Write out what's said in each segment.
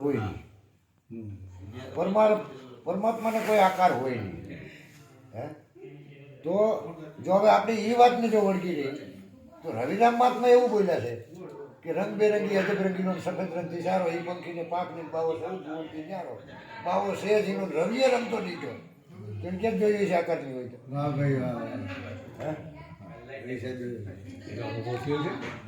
હોય. નહીં પરમાત્માને કોઈ આકાર હોય નહીં. હે? તો જો હવે આપણે એ વાતને જો વળગી રહી તો રવિરામ મહાત્મા એવું બોલ્યા છે કે રંગબેરંગી અજબરંગીનો ને સફેદ રંગથી સારો એ પંખીને પાકને બાવો સૌ જીવનથી ન્યારો. બાવો છે જીનો રવિએ રમતો દીધો. કેમ કેમ જોઈએ છે આકારની હોય તો. વાહ ભાઈ વાહ. હે? એ છે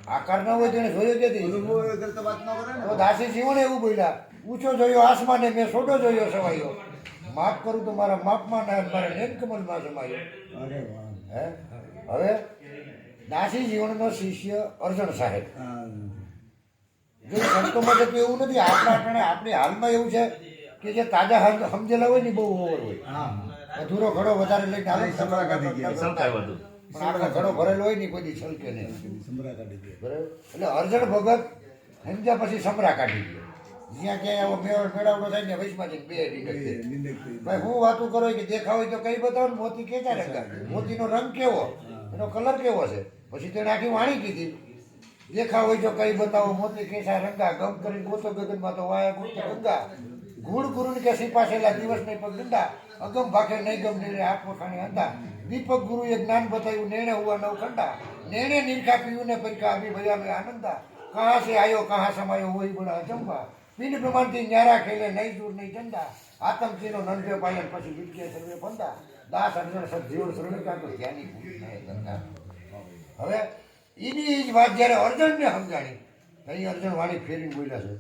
આકાર ન હોય તો જોયો ક્યાંથી અનુભવ કરતા વાત ન કરે ને તો દાસી જીવને એવું બોલ્યા ઊંચો જોયો આસમાને મેં સોડો જોયો સવાયો માફ કરું તો મારા માપમાં ના મારા નેનકમલમાં સમાયો અરે હે? હવે દાસી જીવનનો શિષ્ય અર્જણ સાહેબ. હા. જો સંતોમાં જતું એવું નથી આપણા અટાણે આપણી હાલમાં એવું છે કે જે તાજા સમજેલા હોય ને બહુ ઓવર હોય. અધૂરો ઘડો વધારે લઈને કાઢી ગયા. પણ આપણો ઘણો ભરેલો હોય ને કોઈ દી છલકે નહીં. સમરા કાઢી ગયા બરાબર એટલે અર્જણ ભગત સમજ્યા પછી સમરા કાઢી ગયો. જ્યાં ક્યાંય આવો મેળ મેળાવડો થાય ને વૈશમાં જઈને બે દે. ભાઈ હું વાતું કરો કે દેખાવ હોય તો કઈ બતાવો ને મોતી કેચા રંગા મોતીનો રંગ કેવો? એનો કલર કેવો છે? પછી તેને આખી વાણી કીધી. દેખાવ હોય તો કઈ બતાવો મોતી કેસા રંગા ગમ કરીને ગોતો ગગનમાં તો વાયા ગોતો ગંગા. ગુણ ગુરુ કે સિપાસેલા દિવસ નહીં પગ દંડા. અગમ ભાખે નહીં ગમ નિર્ણય આ ખાણે અંધા. દીપક ગુરુએ જ્ઞાન બતાવ્યું, નેણે હુआ નવ ખંડા. નેણે નિરખા પીયું ને પરીખા અભી ભયા મેં આનંદા. કહા સે આયો કહા સમાયો હોય બડા અચંબા પિંડ પ્રમાણથી ન્યારા ખેલે, નહીં દૂર, નહીં ચંદા. આતંકીનો નંદ્યો પાલન પછી વિદ્ય સર્વે બંધા દાસ અર્જુન સદજીવન જીવન શ્રમિકા તો જ્ઞાની ધંધા હવે એની જ વાત જ્યારે અર્જુનને સમજાણી અહીં અર્જુન વાણી ફેરીને બોલ્યા છે.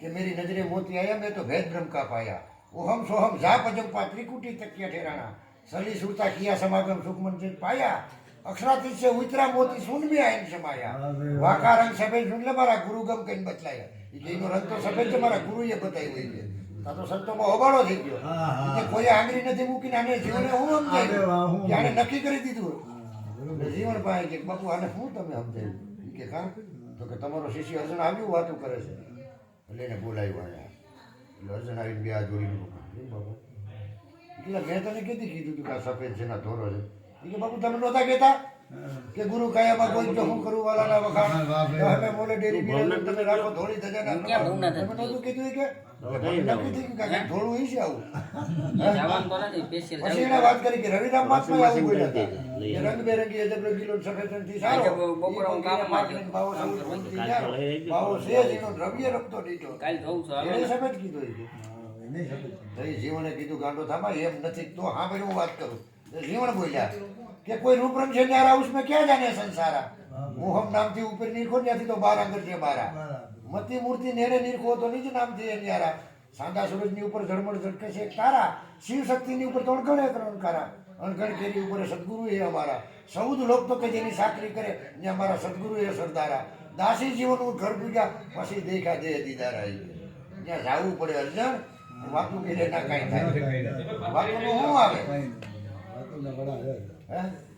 કે મેરી નજરે મોતી આયા મેં તો ભેદ બ્રહ્મ કા પાયા ઓહમ સોહમ જા પજંપા ત્રિકુટી તકિયા ઠેરાણા. સલી સુરતા કિયા સમાગમ સુખમન છે પાયા. અક્ષરાથી છે ઉતરા મોતી સુન મે આયન સમાયા. વાકા રંગ સફેદ સુન લે મારા ગુરુ ગમ કઈ બતલાયા. એ એનો રંગ તો સફેદ છે મારા ગુરુએ બતાવી હોય છે. તા તો સંતોમાં હોબાળો થઈ ગયો. કે કોઈ આંગળી નથી મૂકીને આને જીવને હું સમજાય? કે આને નક્કી કરી દીધું જીવન પાસે કે બાપુ આને શું તમે સમજાયું? કે કાં તો કે તમારો શિષ્ય અર્જુન આવ્યું વાતું કરે છે. એટલે એને બોલાવ્યો અહીંયા. એટલે અર્જુન આવીને બે આ જોડીને બાપુ. એટલે મેં તને કીધી કીધું તું કે આ સફેદ છે ના ધોરો છે. ઈ કે તમે નહોતા કહેતા? કે ગુરુ કાયામાં કોઈ જો હું કરું વાલાના વખાણ તો. અમે મોલે ડેરી બિરાજન તમે રાખો ધોળી ભૂલ ના તમે? કીધું કે? નક્કી થઈ ગયું કે ધોળું ઈ છે આવું જવાનું તો નથી સ્પેશિયલ પછી એને વાત કરી કે રવિરામ મહાત્મા આવું બોલ્યા હતા. રંગબેરંગી અજબ રંગીલો સફેદ સારો. આજે હું બાવો બાવો છે દ્રવ્ય રમતો કાલ છું એને સફેદ કીધું કે. તો ઈ જીવને કીધું ગાંડો થામા એમ નથી તો હા ભાઈ હું વાત કરું. જીવણ બોલ્યા. કે કોઈ રૂપરંગ છે ન્યારા ઉસમે ક્યાં જાને સંસારા? હું નામથી ઉપર નીરખો ત્યાંથી તો બાર અંગર છે બારા મતિ મૂર્તિ નેડે નીરખો તો નીચ નામથી એ ન્યારા સાંધા સૂરજની ઉપર ઝળમળ ઝળકે છે તારા શિવ શક્તિ ની ઉપર તો અણગણે અણકારા. અણગણ કેરી ઉપર સદગુરુ એ અમારા. સૌદ લોક તો કે જેની સાકરી કરે ને અમારા સદગુરુ એ સરદારા. દાસી જીવનનું ઘર પૂજા પછી દેખા દે દીદારા ત્યાં જવું પડે અર્જન વાતું કે ના કાંઈ થાય. વાતું શું આવે? કાંઈ નહીં. વાતોના વડા છે. હે